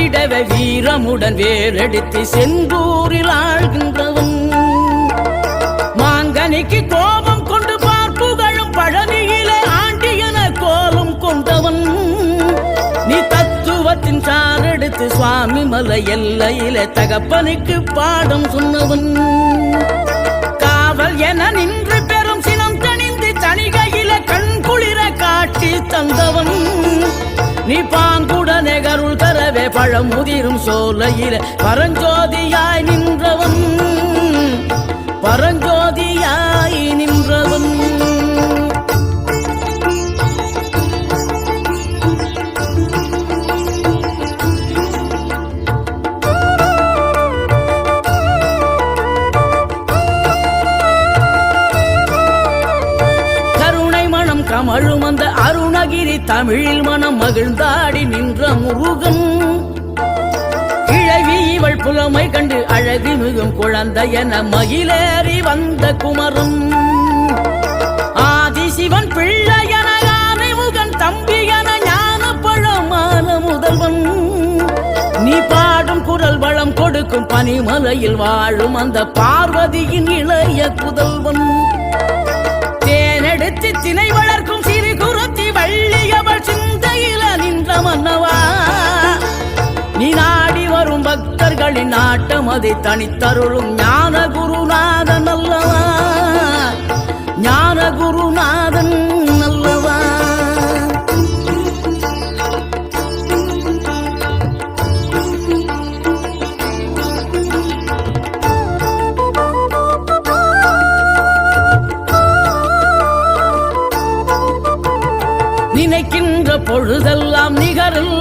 காத்திடவே வீரமுடன் வேறெடுத்து செந்தூரில் ஆழ்கின்றவன். மாங்கனிக்கு கோபம் கொண்டு பார்ப்புகளும் பழனியிலே ஆண்டியன கோலம் கொண்டவன். நீ தத்துவத்தின் சாரெடுத்து சுவாமி மலை எல்லையிலே தகப்பனுக்கு பாடம் சொன்னவன். காவல் என நின்று பெரும் சினம் தணிந்து தணிகையில கண் குளிர காட்சி தந்தவன். நீ பாங்கு பழம் முதிரும் சோலையில. பரஞ்சோதியாய் நின்றவன் பரஞ்சோதியாய் நின்றவன். கமழும் அந்த அருணகிரி தமிழில் மனம் மகிழ்ந்தாடி நின்ற முருகன். புலமை கண்டு அழகு மிகும் குழந்தை என மகிழேறி வந்த குமரும். ஆதி சிவன் பிள்ளை என முகன் தம்பி என ஞான பழமான முதல்வன். நீ பாடும் குரல் வளம் கொடுக்கும் பனிமலையில் வாழும் அந்த பார்வதியின் இளைய புதல்வன். தேனெடுத்து திணை வளர்க்கும் சிறு குருத்தி வள்ளியவள் சிந்தையில நின்ற மன்னவா. பக்தர்களின் ஆட்டம் அதை தனித்தருளும் ஞான குருநாதன்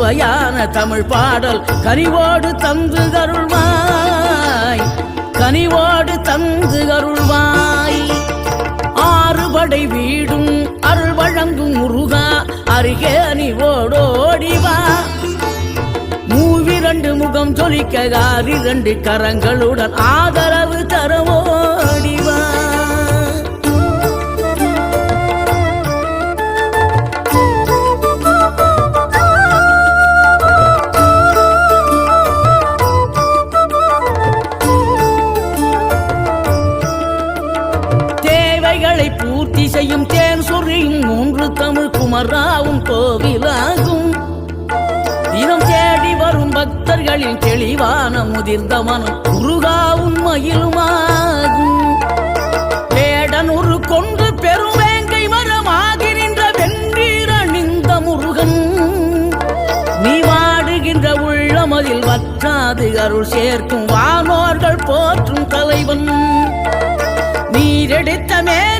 சுவையான தமிழ் பாடல். கனிவோடு தந்து அருள்வாய். கனிவோடு தந்து அருள்வாய். ஆறுபடை வீடும் அருள் வழங்கும் முருகா. அருகே அணிவோடோடிவா மூவிரண்டு முகம் ஜொலிக்க ஆறிரண்டு கரங்களுடன் ஆதரவு தருவோம். மாறாவும் கோவிலாகும். இனம் தேடி வரும் பக்தர்களின் தெளிவான முதிர்ந்த மனம் குருகாவும் மயிலுமாகும் வேடனூறு கொண்டு பெருவேங்கை மரமாகி நின்ற வென்றீர் அணிந்த முருகன். நீ வாடுகின்ற உள்ளமதில் வற்றாது அருள் சேர்க்கும் வானோர்கள் போற்றும் தலைவன். நீரெடுத்த மேல்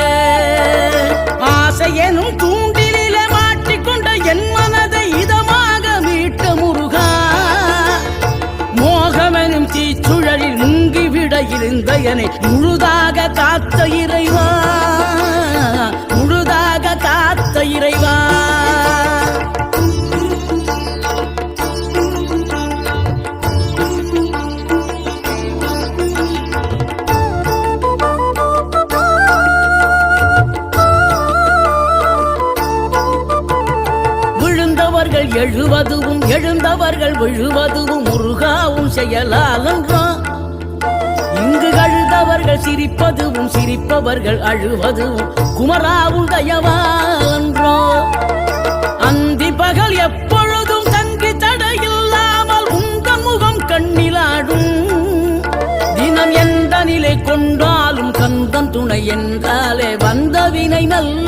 என்னை முழுதாக காத்த இறைவா முழுதாக காத்த இறைவா. விழுந்தவர்கள் எழுவதுவும் எழுந்தவர்கள் விழுவதுவும் முருகாவும் செயலாலன்றோம் அழுதவர்கள் சிரிப்பதுவும் சிரிப்பவர்கள் அழுவதுவும். குமராவும் தயவான்றோ அந்தி பகல் எப்பொழுதும் தங்கி தடையில்லாமல் உங்க முகம் கண்ணிலாடும். தினம் எந்த நிலை கொண்டாலும் கந்தன் துணை என்றாலே வந்த வினை நல்ல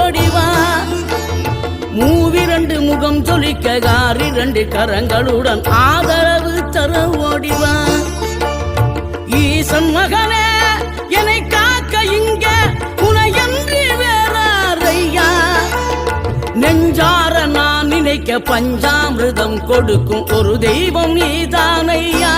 முகம் ஜொலிக்க சொலிக்க ஆறிரண்டு கரங்களுடன் ஆதரவு தர ஓடிவா ஈசன் மகனே என்னை காக்க இங்க உனையன்றி வேறாரையா? நெஞ்சார நான் நினைக்க பஞ்சாமிர்தம் கொடுக்கும் ஒரு தெய்வம் நீதானையா?